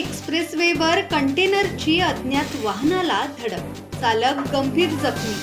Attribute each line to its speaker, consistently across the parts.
Speaker 1: एक्सप्रेसवेवर कंटेनरची अज्ञात वाहनाला धडक चालक गंभीर जखमी.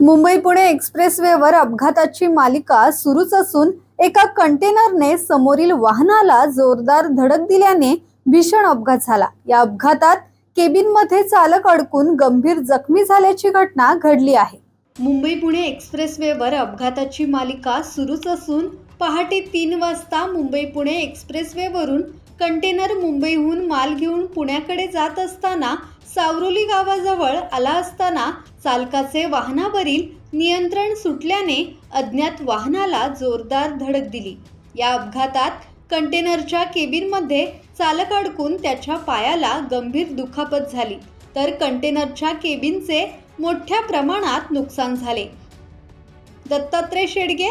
Speaker 2: मुंबई पुणे एक्सप्रेसवेवर अपघाताची मालिका सुरूच असून एका कंटेनरने समोरील वाहनाला जोरदार धडक दिल्याने भीषण अपघात झाला. या अपघातात केबिनमध्ये चालक अडकून गंभीर जखमी झाल्याची घटना घडली आहे.
Speaker 1: मुंबई पुणे एक्सप्रेसवेवर अपघाताची मालिका सुरूच असून पहाटे तीन वाजता मुंबई पुणे एक्सप्रेसवेवरून कंटेनर मुंबईहून माल घेऊन पुण्याकडे जात असताना सावरोली गावाजवळ आला असताना चालकाचे वाहनावरील नियंत्रण सुटल्याने अज्ञात वाहनाला जोरदार धडक दिली. या अपघातात कंटेनरच्या केबिनमध्ये चालक अडकून त्याच्या पायाला गंभीर दुखापत झाली. तर कंटेनरच्या केबिनचे मोठ्या प्रमाणात नुकसान झाले. दत्तात्रय शेडगे